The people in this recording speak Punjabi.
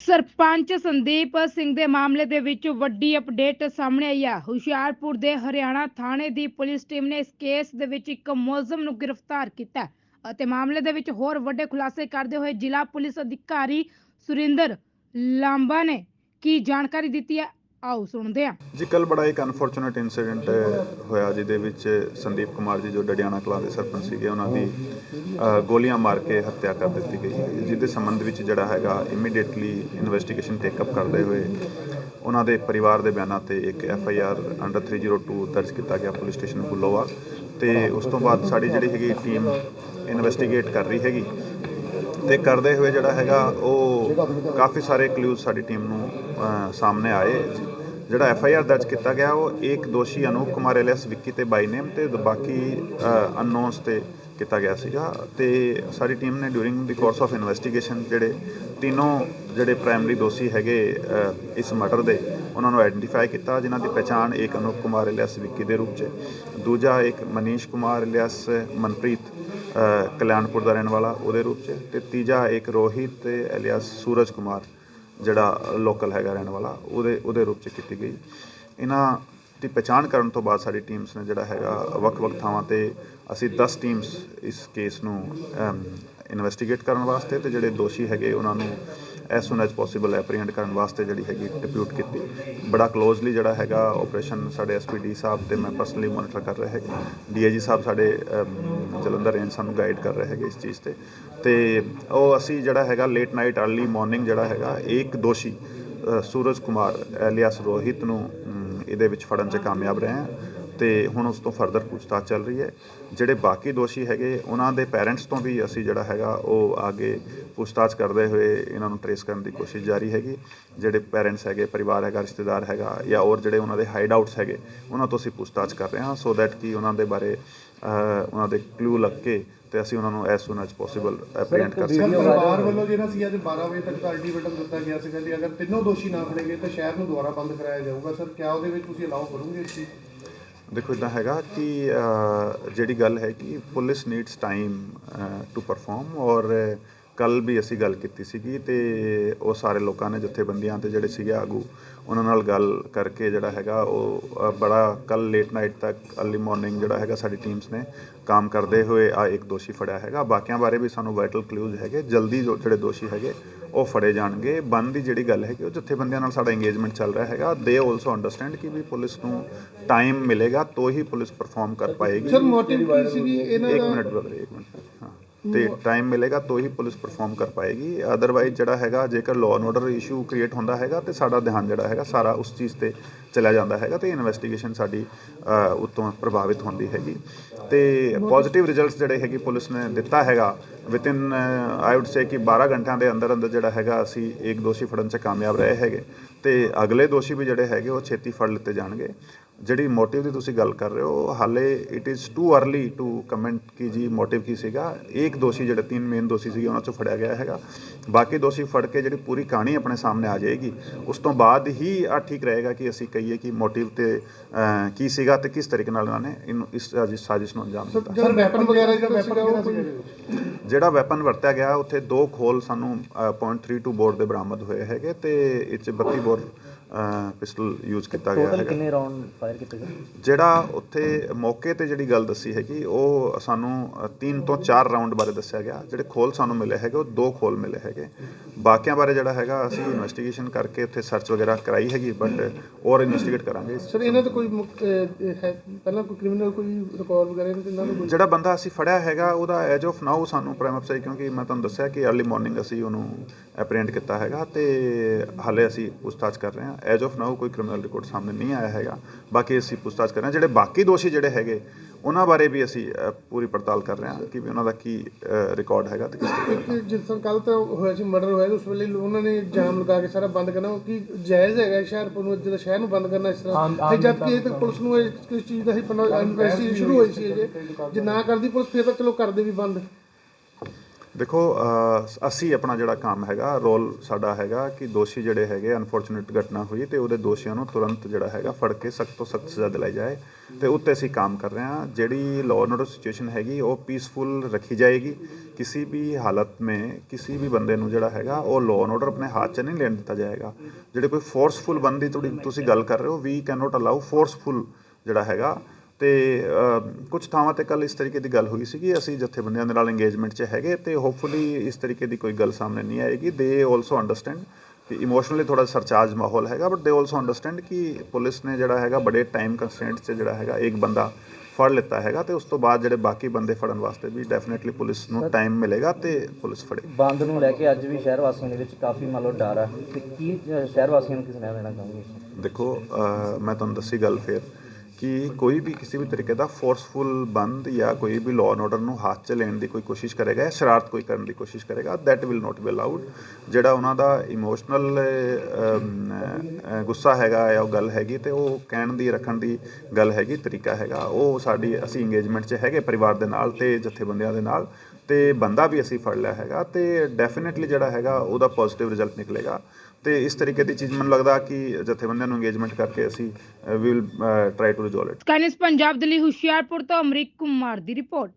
ਸਰਪੰਚ ਸੰਦੀਪ ਸਿੰਘ ਦੇ ਮਾਮਲੇ ਦੇ ਵਿੱਚ ਵੱਡੀ ਅਪਡੇਟ ਸਾਹਮਣੇ ਆਈ ਹੈ ਹੁਸ਼ਿਆਰਪੁਰ ਦੇ ਹਰਿਆਣਾ ਥਾਣੇ ਦੀ ਪੁਲਿਸ ਟੀਮ ਨੇ ਇਸ ਕੇਸ ਦੇ ਵਿੱਚ ਇੱਕ ਮੁਲਜ਼ਮ ਨੂੰ ਗ੍ਰਿਫਤਾਰ ਕੀਤਾ ਅਤੇ ਮਾਮਲੇ ਦੇ ਵਿੱਚ ਹੋਰ ਵੱਡੇ ਖੁਲਾਸੇ ਕਰਦੇ ਹੋਏ ਜ਼ਿਲ੍ਹਾ ਪੁਲਿਸ ਅਧਿਕਾਰੀ ਸੁਰਿੰਦਰ ਲਾਂਬਾ ਨੇ ਕੀ ਜਾਣਕਾਰੀ ਦਿੱਤੀ ਹੈ ਆਓ ਸੁਣਦੇ ਹਾਂ। ਜੀ ਕੱਲ ਬੜਾ ਇੱਕ ਅਨਫੋਰਚੂਨੇਟ ਇਨਸੀਡੈਂਟ ਹੋਇਆ, ਜਿਹਦੇ ਵਿੱਚ ਸੰਦੀਪ ਕੁਮਾਰ ਜੀ ਜੋ ਡੜਿਆਣਾ ਕਲਾਂ ਦੇ ਸਰਪੰਚ ਸੀਗੇ, ਉਹਨਾਂ ਦੀ ਗੋਲੀਆਂ ਮਾਰ ਕੇ ਹੱਤਿਆ ਕਰ ਦਿੱਤੀ ਗਈ ਜਿਹਦੇ ਸੰਬੰਧ ਵਿੱਚ ਜਿਹੜਾ ਹੈਗਾ ਇਮੀਡੀਏਟਲੀ ਇਨਵੈਸਟੀਗੇਸ਼ਨ ਟੇਕ ਅਪ ਕਰਦੇ ਹੋਏ, ਉਹਨਾਂ ਦੇ ਪਰਿਵਾਰ ਦੇ ਬਿਆਨਾਂ ਤੇ ਇੱਕ ਐਫ ਆਈ ਆਰ ਅੰਡਰ 302 ਦਰਜ ਕੀਤਾ ਗਿਆ ਪੁਲਿਸ ਸਟੇਸ਼ਨ ਬੁੱਲੋਵਾ ਤੇ ਉਸ ਤੋਂ ਬਾਅਦ ਸਾਡੀ ਜਿਹੜੀ ਹੈਗੀ ਟੀਮ ਇਨਵੈਸਟੀਗੇਟ ਕਰ ਰਹੀ ਹੈਗੀ ਤੇ ਕਰਦੇ ਹੋਏ ਜਿਹੜਾ ਹੈਗਾ, ਉਹ ਕਾਫੀ ਸਾਰੇ ਕਲੂਜ਼ ਸਾਡੀ ਟੀਮ ਨੂੰ ਸਾਹਮਣੇ ਆਏ। ਜਿਹੜਾ ਐਫ ਆਈ ਆਰ ਦਰਜ ਕੀਤਾ ਗਿਆ, ਉਹ ਇੱਕ ਦੋਸ਼ੀ ਅਨੂਪ ਕੁਮਾਰ ਐਲੀਅਸ ਵਿੱਕੀ ਤੇ ਬਾਈ ਨੇਮ ਤੇ ਬਾਕੀ ਅਨਨੋਨਸ ਤੇ ਕੀਤਾ ਗਿਆ ਸੀਗਾ ਤੇ ਸਾਡੀ ਟੀਮ ਨੇ during the course of investigation ਜਿਹੜੇ ਤਿੰਨੋਂ ਜਿਹੜੇ ਪ੍ਰਾਇਮਰੀ ਦੋਸ਼ੀ ਹੈਗੇ ਇਸ ਮਰਡਰ ਦੇ, ਉਹਨਾਂ ਨੂੰ ਆਇਡੈਂਟੀਫਾਈ ਕੀਤਾ, ਜਿਨ੍ਹਾਂ ਦੀ ਪਛਾਣ ਇੱਕ ਅਨੂਪ ਕੁਮਾਰ ਐਲੀਅਸ ਵਿੱਕੀ ਦੇ ਰੂਪ 'ਚ ਦੂਜਾ ਇੱਕ ਮਨੀਸ਼ ਕੁਮਾਰ ਐਲੀਅਸ ਮਨਪ੍ਰੀਤ ਕਲਿਆਣਪੁਰ ਦਾ ਰਹਿਣ ਵਾਲਾ ਉਹਦੇ ਰੂਪ 'ਚ ਤੇ ਤੀਜਾ ਇੱਕ ਰੋਹਿਤ ਤੇ ਐਲੀਅਸ ਸੂਰਜ ਕੁਮਾਰ। ਜਿਹੜਾ ਲੋਕਲ ਹੈਗਾ ਰਹਿਣ ਵਾਲਾ, ਉਹਦੇ ਉਹਦੇ ਰੂਪ 'ਚ ਕੀਤੀ ਗਈ। ਇਹਨਾਂ ਦੀ ਪਛਾਣ ਕਰਨ ਤੋਂ ਬਾਅਦ ਸਾਡੀ ਟੀਮਸ ਨੇ ਜਿਹੜਾ ਹੈਗਾ ਵੱਖ-ਵੱਖ ਥਾਵਾਂ ਤੇ ਅਸੀਂ 10 ਟੀਮਸ ਇਸ ਕੇਸ ਨੂੰ ਇਨਵੈਸਟੀਗੇਟ ਕਰਨ ਵਾਸਤੇ ਤੇ ਜਿਹੜੇ ਦੋਸ਼ੀ ਹੈਗੇ ਉਹਨਾਂ ਨੂੰ as soon as possible apprehend ਕਰਨ ਵਾਸਤੇ ਜਿਹੜੀ ਹੈਗੀ ਡਿਪਿਊਟ ਕੀਤੀ। ਬੜਾ ਕਲੋਜ਼ਲੀ ਜਿਹੜਾ ਹੈਗਾ ਆਪਰੇਸ਼ਨ ਸਾਡੇ ਐਸਪੀਡੀ ਸਾਹਿਬ ਤੇ ਮੈਂ ਪਰਸਨਲੀ ਮੋਨੀਟਰ ਕਰ ਰਿਹਾ ਹੈਗਾ। ਡੀਆਈਜੀ ਸਾਹਿਬ ਸਾਡੇ ਜਲੰਧਰ ਰੇਂਜ ਸਾਨੂੰ ਗਾਈਡ ਕਰ ਰਹੇ ਹੈਗੇ ਇਸ ਚੀਜ਼ ਤੇ। ਤੇ ਉਹ ਅਸੀਂ ਜਿਹੜਾ ਹੈਗਾ ਲੇਟ ਨਾਈਟ ਅਰਲੀ ਮਾਰਨਿੰਗ ਜਿਹੜਾ ਹੈਗਾ, ਇੱਕ ਦੋਸ਼ੀ ਸੂਰਜ ਕੁਮਾਰ ਐਲੀਅਸ ਰੋਹਿਤ ਨੂੰ ਇਹਦੇ ਵਿੱਚ ਫੜਨ 'ਚ ਕਾਮਯਾਬ ਰਹੇ ਹਾਂ। ਤੇ ਹੁਣ ਉਸ ਤੋਂ ਫਰਦਰ ਪੁੱਛਤਾਛ ਚੱਲ ਰਹੀ ਹੈ। ਜਿਹੜੇ ਬਾਕੀ ਦੋਸ਼ੀ ਹੈਗੇ, ਉਹਨਾਂ ਦੇ ਪੇਰੈਂਟਸ ਤੋਂ ਵੀ ਅਸੀਂ ਜਿਹੜਾ ਹੈਗਾ ਉਹ ਅੱਗੇ ਪੁੱਛਤਾਛ ਕਰਦੇ ਹੋਏ ਇਹਨਾਂ ਨੂੰ ਟਰੇਸ ਕਰਨ ਦੀ ਕੋਸ਼ਿਸ਼ ਜਾਰੀ ਹੈਗੀ। ਜਿਹੜੇ ਪੈਰੈਂਟਸ ਹੈਗੇ ਪਰਿਵਾਰ ਹੈਗਾ ਰਿਸ਼ਤੇਦਾਰ ਹੈਗਾ ਜਾਂ ਹੋਰ ਜਿਹੜੇ ਉਹਨਾਂ ਦੇ ਹਾਈਡ ਆਊਟਸ ਹੈਗੇ ਉਹਨਾਂ ਤੋਂ ਅਸੀਂ ਪੁੱਛਤਾਛ ਕਰ ਰਹੇ ਹਾਂ ਸੋ ਦੈਟ ਕਿ ਉਹਨਾਂ ਦੇ ਬਾਰੇ ਉਹਨਾਂ ਦੇ ਕਲੂ ਲੱਗ ਕੇ ਤੇ ਅਸੀਂ ਉਹਨਾਂ ਨੂੰ as soon as possible apprehend ਕਰ ਸਕੀਏ। ਪਰਿਵਾਰ ਵੱਲੋਂ ਜਿਹੜਾ ਸੀ ਅੱਜ 12 ਵਜੇ ਤੱਕ ਦਾ ਅਲਟੀਮੇਟਮ ਦਿੱਤਾ ਗਿਆ ਸੀਗਾ ਜੀ ਅਗਰ ਤਿੰਨੋਂ ਦੋਸ਼ੀ ਨਾ ਫੜੇ ਗਏ ਤਾਂ ਸ਼ਹਿਰ ਨੂੰ ਦੁਬਾਰਾ ਬੰਦ ਕਰਾਇਆ ਜਾਊਗਾ। ਸਰ ਕਿਆ ਉਹਦੇ ਵਿੱਚ ਤੁਸੀਂ ਅਲਾਉ ਕਰੋਗੇ ਇਸ ਚੀਜ਼? ਦੇਖੋ ਇਦਾਂ ਹੈਗਾ ਕਿ ਜਿਹੜੀ ਗੱਲ ਹੈ ਕਿ police needs time to perform ਔਰ ਕੱਲ ਵੀ ਅਸੀਂ ਗੱਲ ਕੀਤੀ ਸੀਗੀ ਤੇ ਉਹ ਸਾਰੇ ਲੋਕਾਂ ਨੇ ਜਥੇਬੰਦੀਆਂ ਤੇ ਜਿਹੜੇ ਸੀਗੇ ਆਗੂ ਉਹਨਾਂ ਨਾਲ ਗੱਲ ਕਰਕੇ ਜਿਹੜਾ ਹੈਗਾ ਉਹ ਬੜਾ ਕੱਲ ਲੇਟ ਨਾਈਟ ਤੱਕ ਅਰਲੀ ਮਾਰਨਿੰਗ ਜਿਹੜਾ ਹੈਗਾ ਸਾਡੀ ਟੀਮਸ ਨੇ ਕੰਮ ਕਰਦੇ ਹੋਏ ਆ ਇੱਕ ਦੋਸ਼ੀ ਫੜਿਆ ਹੈਗਾ। ਬਾਕੀਆਂ ਬਾਰੇ ਵੀ ਸਾਨੂੰ ਵਾਈਟਲ ਕਲੂਜ਼ ਹੈਗੇ ਜਲਦੀ ਜੋ ਜਿਹੜੇ ਦੋਸ਼ੀ ਹੈਗੇ ਉਹ ਫੜੇ ਜਾਣਗੇ। ਬੰਦ ਦੀ ਜਿਹੜੀ ਗੱਲ ਹੈ ਕਿ ਉਹ ਜਥੇਬੰਦੀਆਂ ਨਾਲ ਸਾਡਾ ਇੰਗੇਜਮੈਂਟ ਚੱਲ ਰਿਹਾ ਹੈਗਾ। ਦੇ ਆਲਸੋ ਅੰਡਰਸਟੈਂਡ ਕਿ ਵੀ ਪੁਲਿਸ ਨੂੰ ਟਾਈਮ ਮਿਲੇਗਾ ਤਾਂ ਹੀ ਪੁਲਿਸ ਪਰਫਾਰਮ ਕਰ ਪਾਏਗੀ। ਸਰ ਮੋਟਿਵ ਕੀ ਸੀਗੀ? ਇਹਨਾਂ ਇੱਕ ਦਾ ਮਿੰਟ ਬ੍ਰਦਰ ਇੱਕ ਮਿੰਟ। ਹਾਂ ਤੇ ਟਾਈਮ ਮਿਲੇਗਾ ਤਾਂ ਹੀ ਪੁਲਿਸ ਪਰਫਾਰਮ ਕਰ ਪਾਏਗੀ। ਅਦਰਵਾਈਜ਼ ਜਿਹੜਾ ਹੈਗਾ ਜੇਕਰ law and order issue create ਹੁੰਦਾ ਹੈਗਾ ਤੇ ਸਾਡਾ ਧਿਆਨ ਜਿਹੜਾ ਹੈਗਾ ਸਾਰਾ ਉਸ ਚੀਜ਼ ਤੇ ਚਲਾ ਜਾਂਦਾ ਹੈਗਾ ਤੇ ਇਨਵੈਸਟੀਗੇਸ਼ਨ ਸਾਡੀ ਉਤੋਂ ਪ੍ਰਭਾਵਿਤ ਹੁੰਦੀ ਹੈਗੀ। ਤੇ ਪੋਜ਼ਿਟਿਵ ਰਿਜ਼ਲਟਸ ਜਿਹੜੇ ਹੈਗੀ ਪੁਲਿਸ ਨੇ ਦਿੱਤਾ ਹੈਗਾ ਵਿਦਿਨ ਆਈ ਊਡ ਸੇ ਕਿ 12 ਘੰਟਿਆਂ ਦੇ ਅੰਦਰ ਅੰਦਰ ਜਿਹੜਾ ਹੈਗਾ ਅਸੀਂ ਇੱਕ ਦੋਸ਼ੀ ਫੜਨ 'ਚ ਕਾਮਯਾਬ ਰਹੇ ਹੈਗੇ। ਤੇ ਅਗਲੇ ਦੋਸ਼ੀ ਵੀ ਜਿਹੜੇ ਹੈਗੇ ਉਹ ਛੇਤੀ ਫੜ ਲਿੱਤੇ ਜਾਣਗੇ। ਜਿਹੜੀ ਮੋਟਿਵ ਦੀ ਤੁਸੀਂ ਗੱਲ ਕਰ ਰਹੇ ਹੋ ਹਾਲੇ it is too early to comment ਕਿ ਜੀ ਮੋਟਿਵ ਕੀ ਸੀਗਾ। ਇੱਕ ਦੋਸ਼ੀ ਜਿਹੜੇ ਤਿੰਨ ਮੇਨ ਦੋਸ਼ੀ ਸੀਗੇ ਉਹਨਾਂ ਚੋਂ ਫੜਿਆ ਗਿਆ ਹੈਗਾ। ਬਾਕੀ ਦੋਸ਼ੀ ਫੜ ਕੇ ਜਿਹੜੀ ਪੂਰੀ ਕਹਾਣੀ ਆਪਣੇ ਸਾਹਮਣੇ ਆ ਜਾਏਗੀ। ਉਸ ਤੋਂ ਬਾਅਦ ਹੀ ਆ ਠੀਕ ਰਹੇਗਾ ਕਿ ਅਸੀਂ ਕਹੀਏ ਕਿ ਮੋਟਿਵ ਤੇ ਕੀ ਸੀਗਾ ਤੇ ਕਿਸ ਤਰੀਕੇ ਨਾਲ ਉਹਨਾਂ ਨੇ ਇਹਨੂੰ ਇਸ ਸਾਜ਼ਿਸ਼ ਨੂੰ ਅੰਜਾਮ ਦਿੱਤਾ। ਸਰ ਵੈਪਨ ਵਗੈਰਾ ਜਿਹੜਾ ਵੈਪਨ ਵਰਤਿਆ ਗਿਆ ਉੱਥੇ ਦੋ ਖੋਲ ਸਾਨੂੰ ਅ, .32 ਬੋਰ ਦੇ ਬਰਾਮਦ ਹੋਏ ਹੈਗੇ ਤੇ ਇਹ 'ਚ 32 ਬੋਰ ਪਿਸਟਲ ਯੂਜ਼ ਕੀਤਾ ਗਿਆ ਹੈਗਾ। ਕਿੰਨੇ ਰਾਉਂਡ ਫਾਇਰ ਕੀਤੇ ਗਏ? ਜਿਹੜਾ ਉੱਥੇ ਮੌਕੇ ਤੇ ਜਿਹੜੀ ਗੱਲ ਦੱਸੀ ਹੈਗੀ ਉਹ ਸਾਨੂੰ 3 ਤੋਂ 4 ਰਾਉਂਡ ਬਾਰੇ ਦੱਸਿਆ ਗਿਆ। ਜਿਹੜੇ ਖੋਲ ਸਾਨੂੰ ਮਿਲੇ ਹੈਗੇ ਉਹ ਦੋ ਖੋਲ ਮਿਲੇ ਹੈਗੇ। ਬਾਕੀਆਂ ਬਾਰੇ ਜਿਹੜਾ ਹੈਗਾ ਅਸੀਂ ਇਨਵੈਸਟੀਗੇਸ਼ਨ ਕਰਕੇ ਉੱਥੇ ਸਰਚ ਵਗੈਰਾ ਕਰਾਈ ਹੈਗੀ ਬਟ ਹੋਰ ਇਨਵੈਸਟੀਗੇਟ ਕਰਾਂਗੇ। ਸਰ ਇਹਨਾਂ ਦਾ ਕੋਈ ਪਹਿਲਾਂ ਕੋਈ ਕ੍ਰਿਮੀਨਲ ਕੋਈ ਰਿਕਾਰਡ ਵਗੈਰਾ ਇਹਨਾਂ ਤੇ ਇਹਨਾਂ ਦਾ ਜਿਹੜਾ ਬੰਦਾ ਅਸੀਂ ਫੜਿਆ ਹੈਗਾ ਉਹਦਾ ਐਜ ਆਫ ਨਾਓ ਸਾਨੂੰ ਪ੍ਰਾਈਮ ਅਫਸਰ ਕਿਉਂਕਿ ਮੈਂ ਤੁਹਾਨੂੰ ਦੱਸਿਆ ਕਿ अर्ਲੀ ਮਾਰਨਿੰਗ ਅਸੀਂ ਉਹਨੂੰ ਐਪਰੀਹੈਂਡ ਕੀਤਾ ਹੈਗਾ ਤੇ ਹਾਲੇ ਅਸੀਂ ਪੁੱਛਤਾਛ ਕਰ ਰਹੇ ਹਾਂ। ਐਜ ਆਫ ਨਾਓ ਕੋਈ ਕ੍ਰਿਮੀਨਲ ਰਿਕਾਰਡ ਸਾਹਮਣੇ ਨਹੀਂ ਆਇਆ ਹੈਗਾ। ਬਾਕੀ ਅਸੀਂ ਪੁੱਛਤਾਛ ਕਰ ਰਹੇ ਹਾਂ। ਜਿਹੜੇ ਬਾਕੀ ਦੋਸ਼ੀ ਜਿਹੜੇ ਹੈਗੇ ਉਹਨਾਂ ਬਾਰੇ ਵੀ ਅਸੀਂ ਪੂਰੀ ਪੜਤਾਲ ਕਰ ਰਹੇ ਹਾਂ ਕਿ ਵੀ ਉਹਨਾਂ ਦਾ ਕੀ ਰਿਕਾਰਡ ਹੈਗਾ ਤੇ ਕਿਸ ਇੱਕ ਜਿਸ ਤਰ੍ਹਾਂ ਕੱਲ ਤਾਂ ਹੋਇਆ ਸੀ ਮਰਡਰ ਹੋਇਆ ਉਸ ਵੇਲੇ ਉਹਨਾਂ ਨੇ ਜਾਮ ਲਗਾ ਕੇ ਸਾਰਾ ਬੰਦ ਕਰਨਾ ਉਹ ਕੀ ਜਾਇਜ਼ ਹੈਗਾ ਹੁਸ਼ਿਆਰਪੁਰ ਨੂੰ ਜਿਹੜਾ ਸ਼ਹਿਰ ਨੂੰ ਬੰਦ ਕਰਨਾ ਇਸ ਤਰ੍ਹਾਂ? ਤੇ ਜਦ ਕਿ ਇਹ ਤੱਕ ਪੁਲਿਸ ਨੂੰ ਇਹ ਕਿਸ ਚੀਜ਼ ਦਾ ਹੀ ਇਨਵੈਸਟੀਗੇਸ਼ਨ ਸ਼ੁਰੂ ਹੋਈ ਸੀ ਅਜੇ। ਜੇ ਨਾ ਕਰਦੀ ਪੁਲਿਸ ਫਿਰ ਤਾਂ ਚਲੋ ਕਰਦੇ ਵੀ ਬੰਦ। ਦੇਖੋ ਅਸੀਂ ਆਪਣਾ ਜਿਹੜਾ ਕੰਮ ਹੈਗਾ, ਰੋਲ ਸਾਡਾ ਹੈਗਾ ਕਿ ਦੋਸ਼ੀ ਜਿਹੜੇ ਹੈਗੇ ਅਨਫੋਰਚੂਨੇਟ ਘਟਨਾ ਹੋਈ ਤੇ ਉਹਦੇ ਦੋਸ਼ੀਆਂ ਨੂੰ ਤੁਰੰਤ ਜਿਹੜਾ ਹੈਗਾ ਫੜ ਕੇ ਸਖਤ ਤੋਂ ਸਖਤ ਸਜ਼ਾ ਦਿਲਾਈ ਜਾਏ ਤੇ ਉੱਤੇ ਅਸੀਂ ਕੰਮ ਕਰ ਰਹੇ ਹਾਂ। ਜਿਹੜੀ ਲਾਅ ਐਂਡ ਆਰਡਰ ਸਿਚੁਏਸ਼ਨ ਹੈਗੀ, ਉਹ ਪੀਸਫੁਲ ਰੱਖੀ ਜਾਏਗੀ। ਕਿਸੇ ਵੀ ਹਾਲਤ में ਕਿਸੇ ਵੀ ਬੰਦੇ ਨੂੰ ਜਿਹੜਾ ਹੈਗਾ, ਉਹ ਲਾਅ ਐਂਡ ਆਰਡਰ ਆਪਣੇ ਹੱਥ 'ਚ ਨਹੀਂ ਲੈਣ ਦਿੱਤਾ ਜਾਏਗਾ। ਜਿਹੜੇ ਕੋਈ ਫੋਰਸਫੁਲ ਬੰਦੀ ਤੁਹਾਡੀ ਤੁਸੀਂ ਗੱਲ ਕਰ ਰਹੇ ਹੋ we can not allow forceful ਜਿਹੜਾ ਹੈਗਾ ਤੇ ਕੁਝ ਥਾਵਾਂ ਤੇ ਕੱਲ ਇਸ ਤਰੀਕੇ ਦੀ ਗੱਲ ਹੋਈ ਸੀਗੀ। ਅਸੀਂ ਜਥੇਬੰਦੀਆਂ ਦੇ ਨਾਲ ਇੰਗੇਜਮੈਂਟ 'ਚ ਹੈਗੇ ਤੇ ਹੋਪਫੁਲੀ ਇਸ ਤਰੀਕੇ ਦੀ ਕੋਈ ਗੱਲ ਸਾਹਮਣੇ ਨਹੀਂ ਆਏਗੀ। ਦੇ ਆਲਸੋ ਅੰਡਰਸਟੈਂਡ ਕਿ ਇਮੋਸ਼ਨਲੀ ਥੋੜਾ ਸਰਚਾਰਜ ਮਾਹੌਲ ਹੈਗਾ ਬਟ ਦੇ ਆਲਸੋ ਅੰਡਰਸਟੈਂਡ ਕਿ ਪੁਲਿਸ ਨੇ ਜਿਹੜਾ ਹੈਗਾ ਬੜੇ ਟਾਈਮ ਕੰਸਟ੍ਰੇਂਟਸ 'ਚ ਜਿਹੜਾ ਹੈਗਾ ਇੱਕ ਬੰਦਾ ਫੜ ਲਿੱਤਾ ਹੈਗਾ ਤੇ ਉਸ ਤੋਂ ਬਾਅਦ ਜਿਹੜੇ ਬਾਕੀ ਬੰਦੇ ਫੜਨ ਵਾਸਤੇ ਵੀ ਡੈਫੀਨਿਟਲੀ ਪੁਲਿਸ ਨੂੰ ਟਾਈਮ ਮਿਲੇਗਾ ਤੇ ਪੁਲਿਸ ਫੜੇਗੀ ਬੰਦ ਨੂੰ ਲੈ ਕੇ ਅੱਜ ਵੀ ਸ਼ਹਿਰ ਵਾਸੀਆਂ ਦੇ ਵਿੱਚ ਕਾਫੀ ਮੰਨ ਲਓ ਡਰ ਆ। ਤੇ ਕੀ ਸ਼ਹਿਰ ਵਾਸੀਆਂ ਨੂੰ ਕੀ ਸੁਨੇਹਾ ਦੇਣਾ ਚਾਹੋਗੇ? ਦੇਖੋ ਮੈਂ ਤੁਹਾਨੂੰ ਦੱਸੀ ਗੱਲ ਫਿਰ। ਕਿ ਕੋਈ ਵੀ ਕਿਸੇ ਵੀ ਤਰੀਕੇ ਦਾ ਫੋਰਸਫੁਲ ਬੰਦ ਜਾਂ ਕੋਈ ਵੀ ਲਾਅ ਐਂਡ ਆਰਡਰ ਨੂੰ ਹੱਥ 'ਚ ਲੈਣ ਦੀ ਕੋਈ ਕੋਸ਼ਿਸ਼ ਕਰੇਗਾ ਜਾਂ ਸ਼ਰਾਰਤ ਕੋਈ ਕਰਨ ਦੀ ਕੋਸ਼ਿਸ਼ ਕਰੇਗਾ that will not be allowed ਜਿਹੜਾ ਉਹਨਾਂ ਦਾ ਇਮੋਸ਼ਨਲ ਗੁੱਸਾ ਹੈਗਾ ਜਾਂ ਉਹ ਗੱਲ ਹੈਗੀ ਤੇ ਉਹ ਕਹਿਣ ਦੀ, ਰੱਖਣ ਦੀ ਗੱਲ ਹੈਗੀ, ਤਰੀਕਾ ਹੈਗਾ। ਉਹ ਸਾਡੀ, ਅਸੀਂ ਇੰਗੇਜਮੈਂਟ 'ਚ ਹੈਗੇ ਪਰਿਵਾਰ ਦੇ ਨਾਲ ਤੇ ਜਥੇਬੰਦੀਆਂ ਦੇ ਨਾਲ ਤੇ ਬੰਦਾ ਵੀ ਅਸੀਂ ਫੜ ਲਿਆ ਹੈਗਾ ਤੇ ਡੈਫੀਨਿਟਲੀ ਜਿਹੜਾ ਹੈਗਾ ਉਹਦਾ ਪੋਜ਼ਿਟਿਵ ਰਿਜ਼ਲਟ ਨਿਕਲੇਗਾ। ਤੇ ਇਸ ਤਰੀਕੇ ਦੀ ਚੀਜ਼ ਮੈਨੂੰ ਲੱਗਦਾ ਕਿ ਜਥੇਬੰਦੀਆਂ ਨੂੰ ਇੰਗੇਜਮੈਂਟ ਕਰਕੇ ਅਸੀਂ ਵੀ will try to resolve it ਸਕਾਈਨਸ Punjab ਦੇ ਲਈ ਹੁਸ਼ਿਆਰਪੁਰ ਤੋਂ ਅਮਰੀਕ ਕੁਮਾਰ ਦੀ ਰਿਪੋਰਟ।